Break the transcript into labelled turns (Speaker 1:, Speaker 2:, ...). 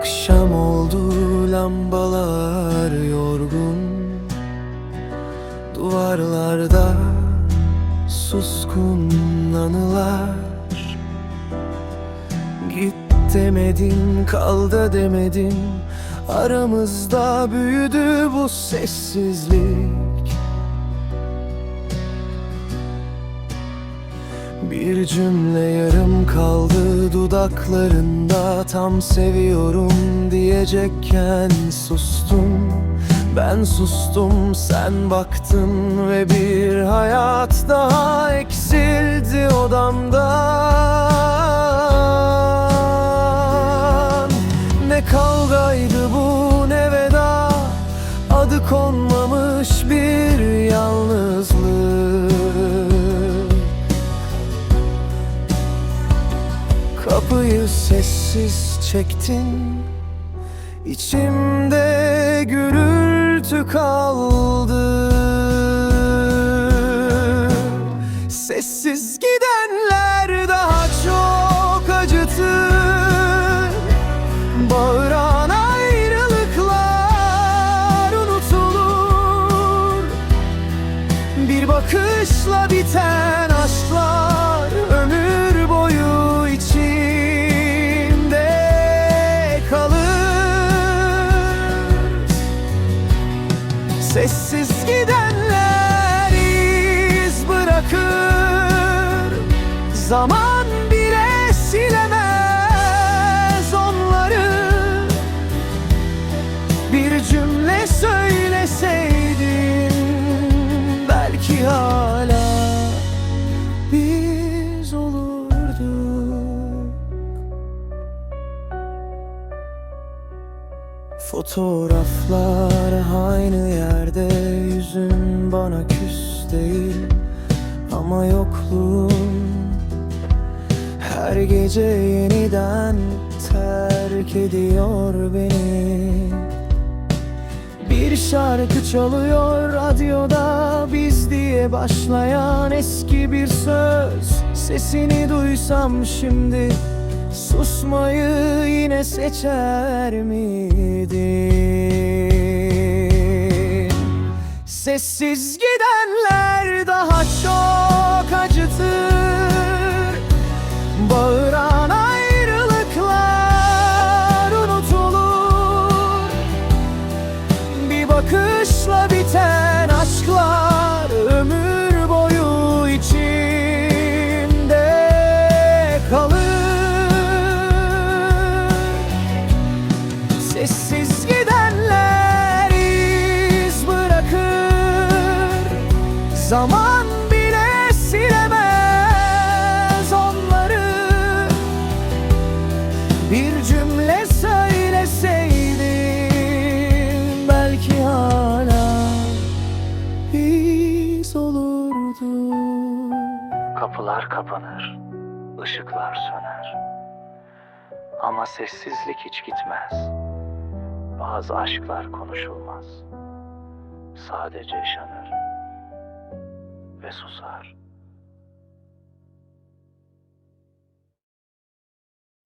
Speaker 1: Akşam oldu lambalar yorgun. Duvarlarda suskun anılar. Git demedin kal da demedin. Aramızda büyüdü bu sessizlik Bir cümle yarım kaldı dudaklarında. Tam seviyorum diyecekken sustum. Ben sustum sen baktın ve bir hayat daha eksildi odamdan. Ne kavgaydı bu ne veda. Adı konmamış bir yalnızlık sessiz çektin. İçimde gürültü kaldı. Sessiz gidenler daha çok acıtır Bağıran ayrılıklar unutulur. Bir bakışla biten aşklar ömür boyu Zaman bile silemez onları bir cümle söyleseydin belki hala biz olurduk. Fotoğraflar aynı yerde yüzün bana küs değil ama yokluğun her gece yeniden terk ediyor beni Bir şarkı çalıyor radyoda biz diye başlayan eski bir söz Sesini duysam şimdi susmayı yine seçer miydin? Sessiz gidenler daha çok Zaman bile silemez onları Bir cümle söyleseydin belki hala biz olurduk
Speaker 2: Kapılar kapanır, ışıklar söner. Ama sessizlik hiç gitmez. Bazı aşklar konuşulmaz. Sadece yaşanır ve susar.